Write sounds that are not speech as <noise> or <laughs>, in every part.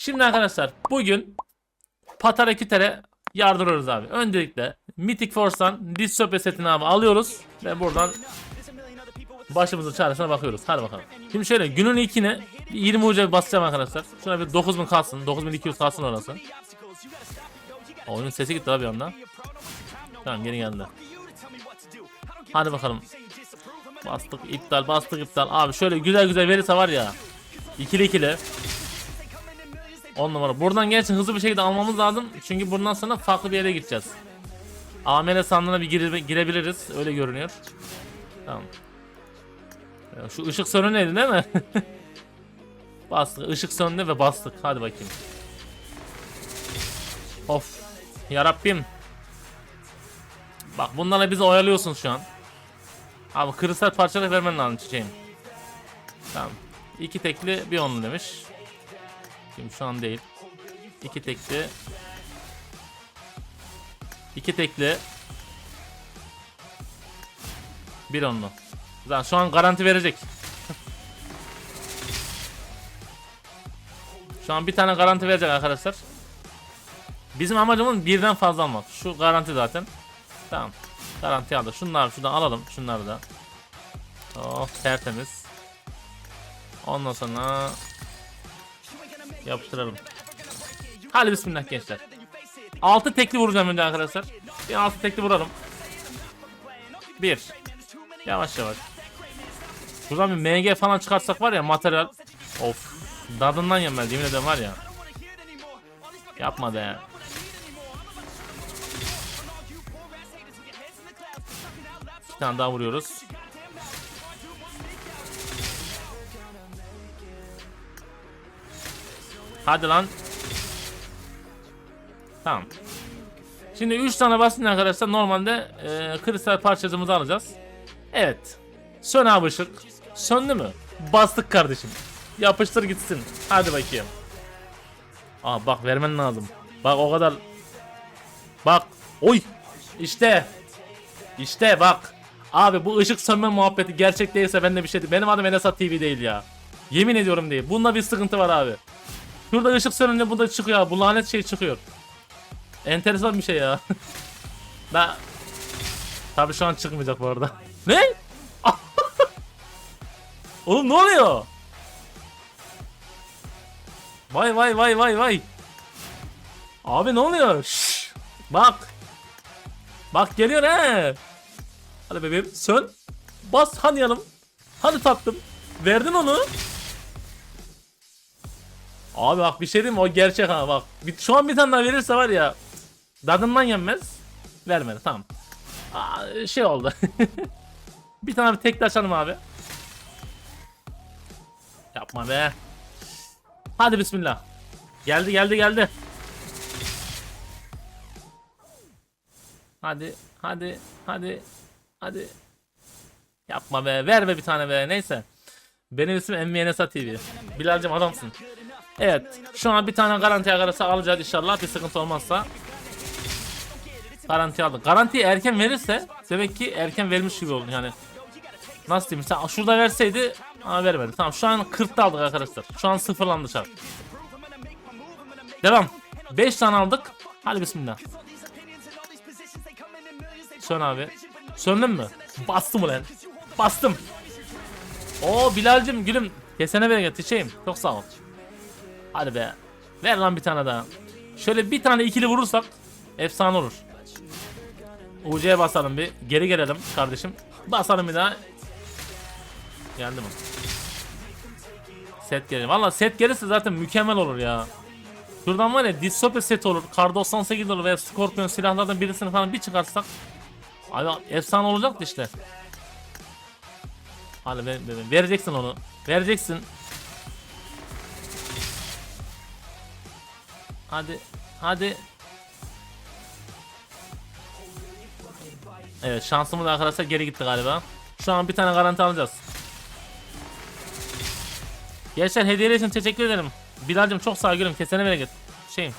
Şimdi arkadaşlar bugün Patara Küter'e yardırıyoruz abi. Öncelikle Mythic Force'dan Dystopia setini abi alıyoruz ve buradan başımızın çaresine bakıyoruz. Hadi bakalım. Şimdi şöyle günün ilkine bir 20 uca basacağım arkadaşlar. Şuna bir 9000 kalsın. 9200 kalsın orası. Oyunun sesi gitti abi anda. Tamam geri geldi. Hadi bakalım. Bastık iptal bastık iptal. Abi şöyle güzel güzel verirse var ya. İkili ikili. 10 numara. Buradan gerçi hızlı bir şekilde almamız lazım. Çünkü buradan sonra farklı bir yere gideceğiz. AML sandığına bir gire- girebiliriz. Öyle görünüyor. Tamam. Şu ışık sönü neydi değil mi? <laughs> bastık. Işık söndü ve bastık. Hadi bakayım. Of. Yarabbim. Bak bunlarla bizi oyalıyorsun şu an. Abi kristal parçaları vermen lazım çiçeğim. Tamam. İki tekli bir onlu demiş. Şimdi şu an değil. İki tekli. İki tekli. Bir onlu. Zaten şu an garanti verecek. <laughs> şu an bir tane garanti verecek arkadaşlar. Bizim amacımız birden fazla almak. Şu garanti zaten. Tamam. Garanti aldı. Şunları şuradan alalım. Şunları da. Oh tertemiz. Ondan sonra yapıştıralım. Hadi bismillah gençler. 6 tekli vuracağım önce arkadaşlar. Bir 6 tekli vuralım. 1 Yavaş yavaş. Buradan bir MG falan çıkartsak var ya materyal. Of. Dadından yemez yemin ederim var ya. Yapma be. Bir tane daha vuruyoruz. Hadi lan. Tamam. Şimdi 3 tane basın arkadaşlar normalde e, kristal parçacığımızı alacağız. Evet. Sön abi ışık. Söndü mü? Bastık kardeşim. Yapıştır gitsin. Hadi bakayım. Aa bak vermen lazım. Bak o kadar. Bak. Oy. İşte. İşte bak. Abi bu ışık sönme muhabbeti gerçek değilse ben de bir şey değil. Benim adım Enesat TV değil ya. Yemin ediyorum değil. Bunda bir sıkıntı var abi. Şurada ışık sönünce bu da çıkıyor. Bu lanet şey çıkıyor. Enteresan bir şey ya. <laughs> ben... Tabi şu an çıkmayacak bu arada. <laughs> ne? <laughs> Oğlum ne oluyor? Vay vay vay vay vay. Abi ne oluyor? Şşş. Bak. Bak geliyor he. Hadi bebeğim sön. Bas hadi yanım. Hadi tatlım. Verdin onu. Abi bak bir şey diyeyim mi? O gerçek ha bak. Bir, şu an bir tane daha verirse var ya. Dadından yenmez. Vermedi tamam. Aa, şey oldu. <laughs> bir tane bir tekli açalım abi. Yapma be. Hadi bismillah. Geldi geldi geldi. Hadi hadi hadi hadi. Yapma be verme bir tane be neyse. Benim ismim MVNSA TV. Bilal'cim adamsın. Evet şu an bir tane garanti akarası alacağız inşallah bir sıkıntı olmazsa. Garanti aldık. Garantiyi erken verirse demek ki erken vermiş gibi oldu yani. Nasıl diyeyim sen şurada verseydi ama vermedi. Tamam şu an 40'ta aldık arkadaşlar. Şu an sıfırlandı çarp. Devam. 5 tane aldık. Hadi bismillah. Sön abi. Söndün mü? Bastım ulan. Bastım. Oo Bilal'cim gülüm. Kesene bereket çiçeğim. Çok sağ ol. Hadi be. Ver lan bir tane daha. Şöyle bir tane ikili vurursak efsane olur. UC'ye basalım bir. Geri gelelim kardeşim. Basalım bir daha. Geldi mi? Set gelir. Valla set gelirse zaten mükemmel olur ya. Şuradan var ya Dystopia set olur. Kar 98 olur veya Scorpion silahlardan birisini falan bir çıkarsak. Abi efsane olacaktı işte. Hadi ver, ver- vereceksin onu. Vereceksin. Hadi. Hadi. Evet şansımız arkadaşlar geri gitti galiba. Şu an bir tane garanti alacağız. Gençler hediyeler için teşekkür ederim. Bilal'cim çok sağ gülüm. Kesene bereket. Şeyim.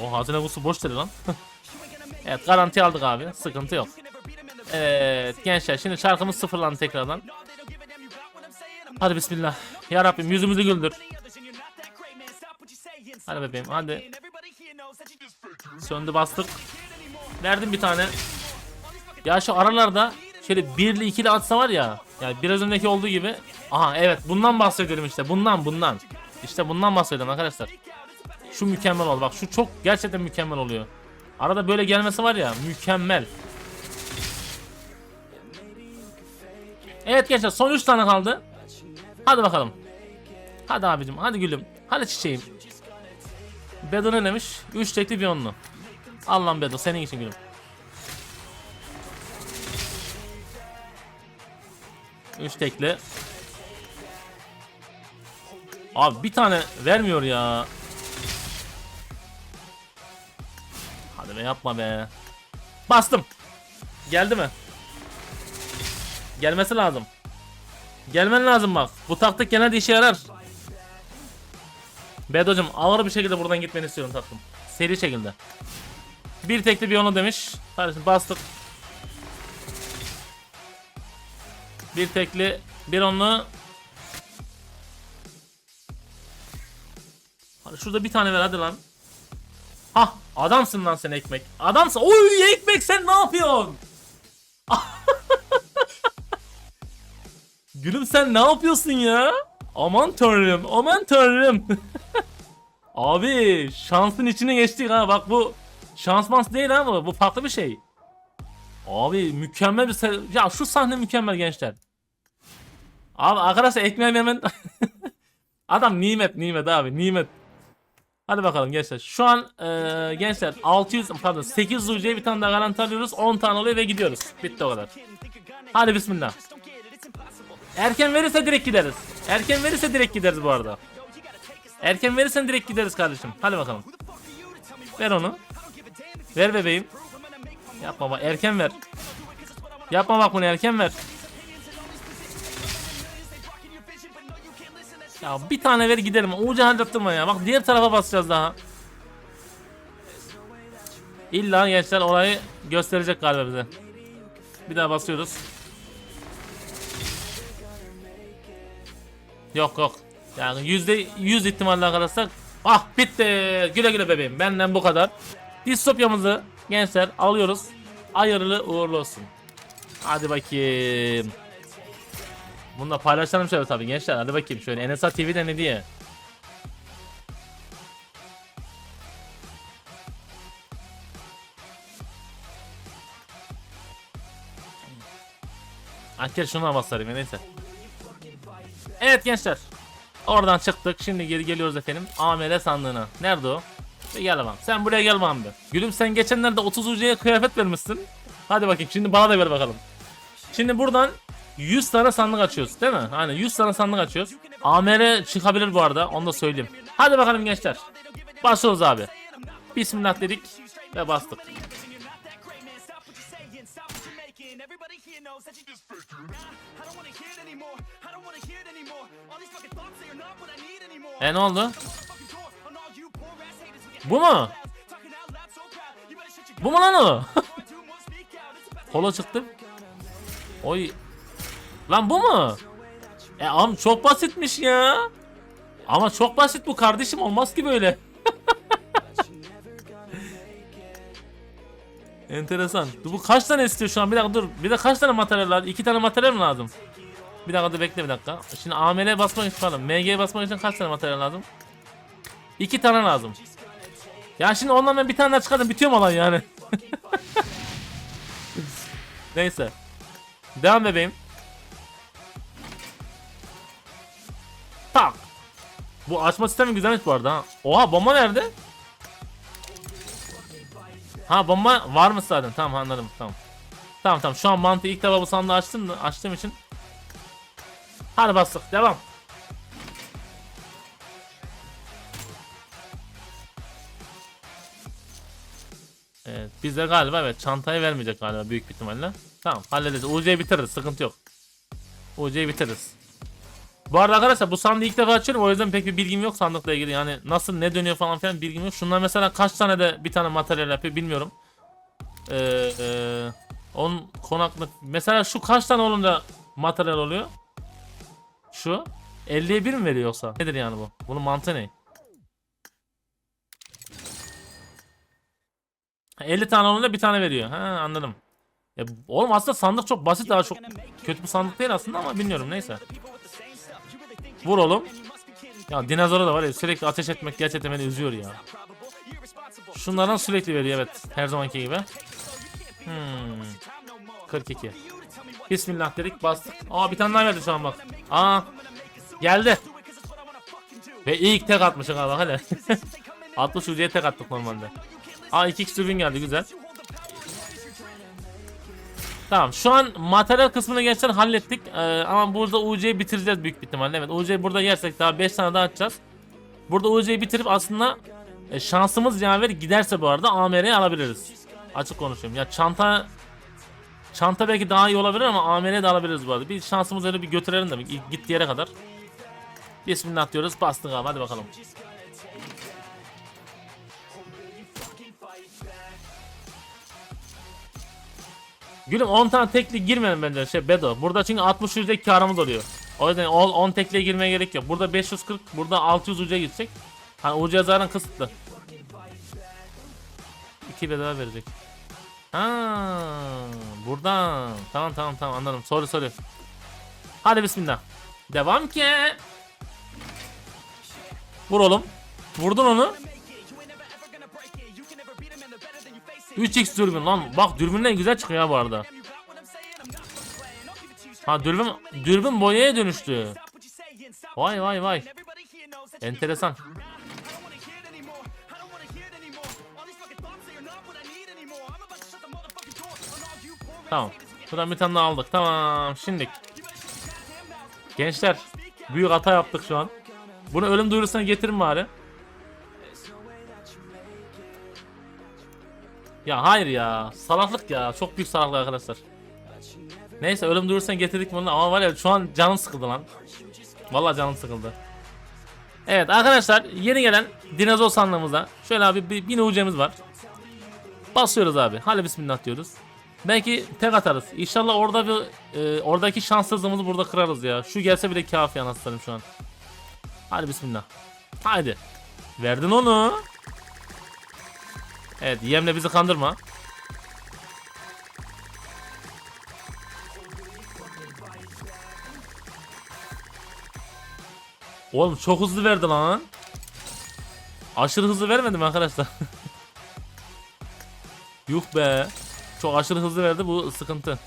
O hazine kutusu boş dedi lan. <laughs> evet garanti aldık abi. Sıkıntı yok. Evet gençler şimdi şarkımız sıfırlandı tekrardan. Hadi bismillah. Ya Rabbim yüzümüzü güldür. Hadi bebeğim hadi. Söndü bastık. Verdim bir tane. Ya şu aralarda şöyle birli ikili atsa var ya. Yani biraz önceki olduğu gibi. Aha evet bundan bahsediyorum işte. Bundan bundan. İşte bundan bahsediyorum arkadaşlar. Şu mükemmel oldu. Bak şu çok gerçekten mükemmel oluyor. Arada böyle gelmesi var ya mükemmel. Evet gençler son 3 tane kaldı. Hadi bakalım. Hadi abicim hadi gülüm. Hadi çiçeğim. Bedo ne demiş? 3 tekli bir onlu. Al lan Bedo senin için gülüm. 3 tekli. Abi bir tane vermiyor ya. Hadi be yapma be. Bastım. Geldi mi? Gelmesi lazım. Gelmen lazım bak. Bu taktik genelde işe yarar. Bedo'cum ağır bir şekilde buradan gitmeni istiyorum tatlım. Seri şekilde. Bir tekli bir onu demiş. Kardeşim bastık. Bir tekli bir onlu. Hadi şurada bir tane ver hadi lan. Hah adamsın lan sen ekmek. Adamsın. Oy ekmek sen ne yapıyorsun? <laughs> Gülüm sen ne yapıyorsun ya? Aman tanrım, aman tanrım. <laughs> Abi şansın içine geçtik ha bak bu şans mans değil ha bu, farklı bir şey. Abi mükemmel bir ya şu sahne mükemmel gençler. Abi arkadaşlar ekmeği vermen <laughs> Adam nimet nimet abi nimet. Hadi bakalım gençler. Şu an eee, gençler 600 pardon 800 UC'ye bir tane daha garanti alıyoruz. 10 tane oluyor ve gidiyoruz. Bitti o kadar. Hadi bismillah. Erken verirse direkt gideriz. Erken verirse direkt gideriz bu arada. Erken verirsen direkt gideriz kardeşim. Hadi bakalım. Ver onu. Ver bebeğim. Yapma bak erken ver. Yapma bak bunu erken ver. Ya bir tane ver gidelim. Ucu hallettirme ya. Bak diğer tarafa basacağız daha. İlla gençler orayı gösterecek galiba bize. Bir daha basıyoruz. Yok yok. Yani yüzde yüz ihtimalle arkadaşlar. Ah bitti. Güle güle bebeğim. Benden bu kadar. Distopyamızı gençler alıyoruz. Hayırlı uğurlu olsun. Hadi bakayım. Bunu da paylaşalım şöyle tabii gençler. Hadi bakayım şöyle NSA TV'de ne diye. Anker şuna basarım ya neyse. Evet gençler. Oradan çıktık. Şimdi geri geliyoruz efendim. AML sandığına. Nerede o? Gel bakalım. Sen buraya gel bir. Gülüm sen geçenlerde 30 UC'ye kıyafet vermişsin. Hadi bakayım şimdi bana da ver bakalım. Şimdi buradan 100 tane sandık açıyoruz değil mi? Aynen 100 tane sandık açıyoruz. AMR çıkabilir bu arada onu da söyleyeyim. Hadi bakalım gençler. Başlıyoruz abi. Bismillah dedik ve bastık. E ne oldu? Bu mu? Bu mu lan o? <laughs> Polo çıktı. Oy. Lan bu mu? E am çok basitmiş ya. Ama çok basit bu kardeşim olmaz ki böyle. Enteresan. Bu kaç tane istiyor şu an? Bir dakika dur. Bir de kaç tane materyal lazım? İki tane materyal mi lazım? Bir dakika dur bekle bir dakika. Şimdi AML basmak için pardon. MG basmak için kaç tane materyal lazım? İki tane lazım. Ya şimdi ondan ben bir tane daha çıkardım. Bitiyor mu olay yani? <laughs> Neyse. Devam bebeğim. Tak. Bu açma sistemi güzelmiş bu arada ha. Oha bomba nerede? Ha bomba var mı zaten? Tamam anladım tamam. Tamam tamam şu an mantığı ilk defa bu sandığı açtım açtığım için. Hadi bastık devam. Evet bizde galiba evet çantayı vermeyecek galiba büyük ihtimalle. Tamam hallederiz. UC'yi bitiririz sıkıntı yok. UC'yi bitiririz. Bu arada arkadaşlar bu sandığı ilk defa açıyorum o yüzden pek bir bilgim yok sandıkla ilgili yani nasıl ne dönüyor falan filan bilgim yok. Şunlar mesela kaç tane de bir tane materyal yapıyor bilmiyorum. Ee, e, on konaklık mesela şu kaç tane olunca materyal oluyor? Şu 50'ye 1 mi veriyor yoksa? Nedir yani bu? Bunun mantığı ne? 50 tane olunca bir tane veriyor. Ha anladım. Ya, oğlum aslında sandık çok basit daha çok kötü bir sandık değil aslında ama bilmiyorum neyse. Vur oğlum. Ya dinozora da var ya sürekli ateş etmek gerçekten beni üzüyor ya. Şunlardan sürekli veriyor evet her zamanki gibi. Hmm. 42. Bismillah dedik bastık. Aa bir tane daha verdi şu an bak. Aa geldi. Ve ilk tek atmışım abi hele. <laughs> 60 ucuya tek attık normalde. Aa 2 x dürbün geldi güzel. Tamam şu an materyal kısmını gerçekten hallettik. Ee, ama burada UC'yi bitireceğiz büyük ihtimalle. Evet UC'yi burada yersek daha 5 tane daha atacağız. Burada UC'yi bitirip aslında e, şansımız yaver giderse bu arada AMR'yi alabiliriz. Açık konuşayım. Ya çanta Çanta belki daha iyi olabilir ama AMR'yi de alabiliriz bu arada. Bir şansımız öyle bir götürelim de gittiği yere kadar. Bismillah diyoruz bastık abi. Hadi bakalım Gülüm 10 tane tekli girmeyelim bence şey Bedo. Burada çünkü 60 yüzdeki karımız oluyor. O yüzden 10 tekliye girmeye gerek yok. Burada 540, burada 600 ucuya gidecek. Hani ucuya zaten kısıtlı. 2 bedava verecek. Ha, buradan. Tamam tamam tamam anladım. Sorry sorry. Hadi bismillah. Devam ki. Vur oğlum. Vurdun onu. 3x dürbün lan. Bak dürbün ne güzel çıkıyor bu arada. Ha dürbün dürbün boyaya dönüştü. Vay vay vay. Enteresan. Tamam. Buradan bir tane daha aldık. Tamam. Şimdi. Gençler. Büyük hata yaptık şu an. Bunu ölüm duyurusuna getirin bari. Ya hayır ya. Salaklık ya. Çok büyük salaklık arkadaşlar. Neyse ölüm duyursan getirdik bunu ama var ya şu an canım sıkıldı lan. Vallahi canım sıkıldı. Evet arkadaşlar yeni gelen dinozor sandığımızda şöyle abi bir, bir ucumuz var. Basıyoruz abi. Hadi bismillah diyoruz. Belki tek atarız. İnşallah orada bir e, oradaki şanssızlığımızı burada kırarız ya. Şu gelse bile kafi anaslarım şu an. Hadi bismillah. Haydi. Verdin onu. Evet yemle bizi kandırma. Oğlum çok hızlı verdi lan. Aşırı hızlı vermedim arkadaşlar. <laughs> Yuh be. Çok aşırı hızlı verdi bu sıkıntı.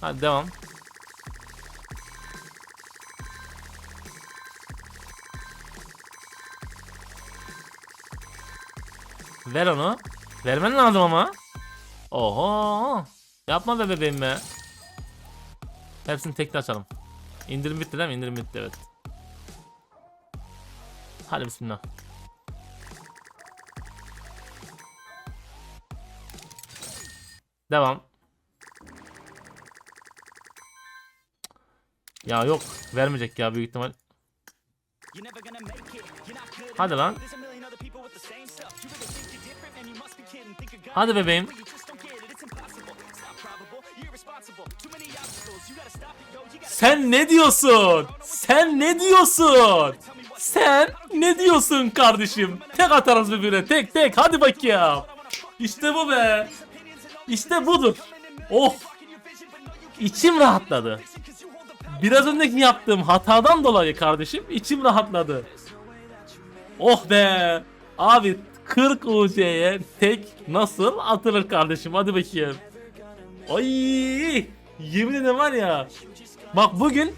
Hadi devam. Ver onu. Vermen lazım ama. Oho. Yapma be bebeğim be. Hepsini tekli açalım. İndirim bitti değil mi? İndirim bitti evet. Hadi bismillah. Devam. Ya yok vermeyecek ya büyük ihtimal. Hadi lan. Hadi bebeğim. Sen ne diyorsun? Sen ne diyorsun? Sen ne diyorsun kardeşim? Tek atarız birbirine tek tek hadi bakayım. İşte bu be. İşte budur. Oh. İçim rahatladı. Biraz önceki yaptığım hatadan dolayı kardeşim içim rahatladı. Oh be. Abi 40 UC'ye tek nasıl atılır kardeşim hadi bakayım. Ay yemin ederim var ya. Bak bugün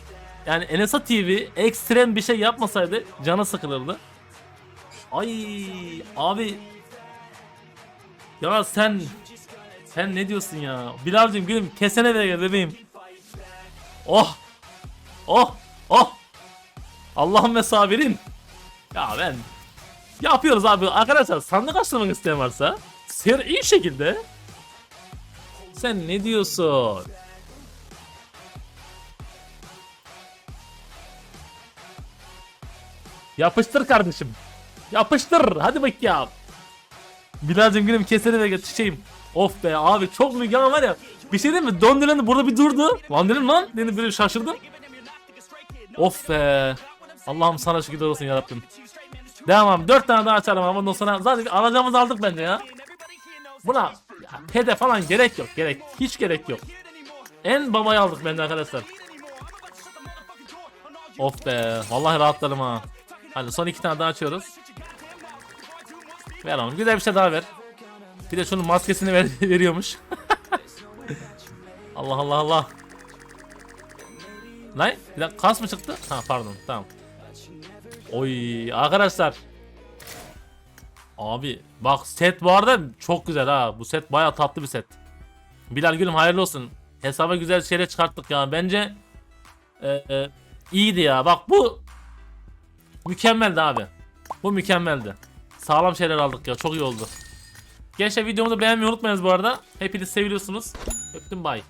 yani NSA TV ekstrem bir şey yapmasaydı canı sıkılırdı. Ay abi ya sen sen ne diyorsun ya? Bilal'cim gülüm kesene ver bebeğim. Oh Oh oh Allah'ım ve sabirin. Ya ben yapıyoruz abi arkadaşlar sandık açlamak isteyen varsa seri şekilde sen ne diyorsun? Yapıştır kardeşim. Yapıştır. Hadi bak ya. Bilal'cim gülüm kesene ve çiçeğim. Of be abi çok büyük var ya. Bir şey değil mi? Don Dylan burada bir durdu. Lan dedim lan. Dedim böyle şaşırdım. Of be. Allah'ım sana şükürler olsun yarabbim. Devam abi. Dört tane daha açalım ama ondan sonra zaten alacağımızı aldık bence ya. Buna ya, pede falan gerek yok. Gerek. Hiç gerek yok. En babayı aldık bende arkadaşlar. Of be. Vallahi rahatladım ha. Hadi son iki tane daha açıyoruz. Ver onu. Güzel bir şey daha ver. Bir de şunun maskesini ver, <laughs> veriyormuş. <laughs> Allah Allah Allah. Lan bir dakika kas mı çıktı? Ha pardon tamam. Oy arkadaşlar. Abi bak set bu arada çok güzel ha. Bu set baya tatlı bir set. Bilal Gülüm hayırlı olsun. Hesaba güzel şeyler çıkarttık ya. Bence e, e, iyiydi ya. Bak bu mükemmeldi abi. Bu mükemmeldi. Sağlam şeyler aldık ya. Çok iyi oldu. Gençler videomuzu beğenmeyi unutmayınız bu arada. Hepiniz seviyorsunuz. Öptüm bay.